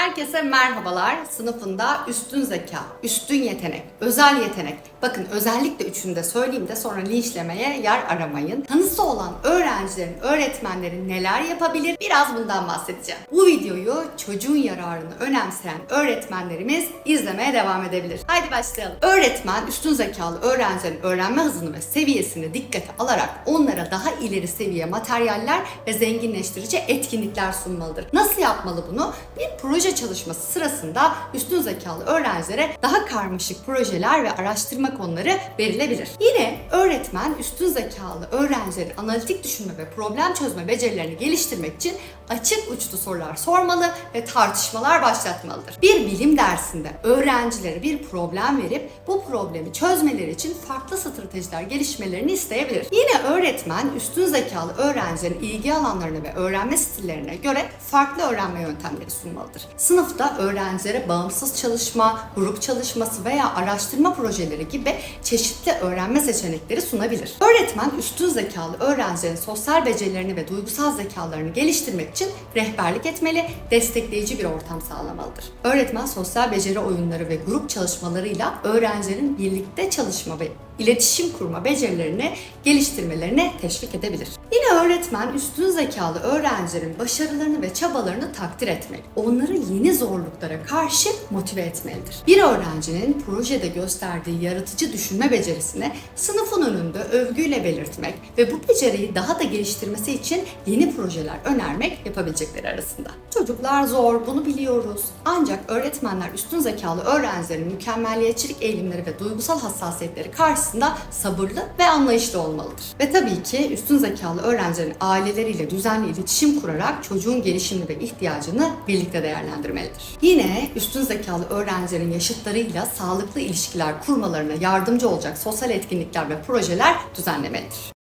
Herkese merhabalar. Sınıfında üstün zeka, üstün yetenek, özel yetenek. Bakın özellikle üçünü de söyleyeyim de sonra linçlemeye yer aramayın. Tanısı olan öğrencilerin, öğretmenlerin neler yapabilir? Biraz bundan bahsedeceğim. Bu videoyu çocuğun yararını önemseyen öğretmenlerimiz izlemeye devam edebilir. Haydi başlayalım. Öğretmen üstün zekalı öğrencilerin öğrenme hızını ve seviyesini dikkate alarak onlara daha ileri seviye materyaller ve zenginleştirici etkinlikler sunmalıdır. Nasıl yapmalı bunu? Bir proje çalışması sırasında üstün zekalı öğrencilere daha karmaşık projeler ve araştırma konuları verilebilir. Yine öğretmen üstün zekalı öğrencilerin analitik düşünme ve problem çözme becerilerini geliştirmek için açık uçlu sorular sormalı ve tartışmalar başlatmalıdır. Bir bilim dersinde öğrencilere bir problem verip bu problemi çözmeleri için farklı stratejiler gelişmelerini isteyebilir. Yine öğretmen üstün zekalı öğrencilerin ilgi alanlarına ve öğrenme stillerine göre farklı öğrenme yöntemleri sunmalıdır. Sınıfta öğrencilere bağımsız çalışma, grup çalışması veya araştırma projeleri gibi çeşitli öğrenme seçenekleri sunabilir. Öğretmen üstün zekalı öğrencilerin sosyal becerilerini ve duygusal zekalarını geliştirmek için rehberlik etmeli, destekleyici bir ortam sağlamalıdır. Öğretmen sosyal beceri oyunları ve grup çalışmalarıyla öğrencilerin birlikte çalışma ve iletişim kurma becerilerini geliştirmelerine teşvik edebilir. Yine öğretmen üstün zekalı öğrencilerin başarılarını ve çabalarını takdir etmek, onları yeni zorluklara karşı motive etmelidir. Bir öğrencinin projede gösterdiği yaratıcı düşünme becerisini sınıfın önünde övgüyle belirtmek ve bu beceriyi daha da geliştirmesi için yeni projeler önermek yapabilecekleri arasında. Çocuklar zor, bunu biliyoruz. Ancak öğretmenler üstün zekalı öğrencilerin mükemmelliyetçilik eğilimleri ve duygusal hassasiyetleri karşısında sabırlı ve anlayışlı olmalıdır. Ve tabii ki üstün zekalı öğrencilerin aileleriyle düzenli iletişim kurarak çocuğun gelişimini ve ihtiyacını birlikte değerlendirmelidir. Yine üstün zekalı öğrencilerin yaşıtlarıyla sağlıklı ilişkiler kurmalarına yardımcı olacak sosyal etkinlikler ve projeler düzenlemelidir.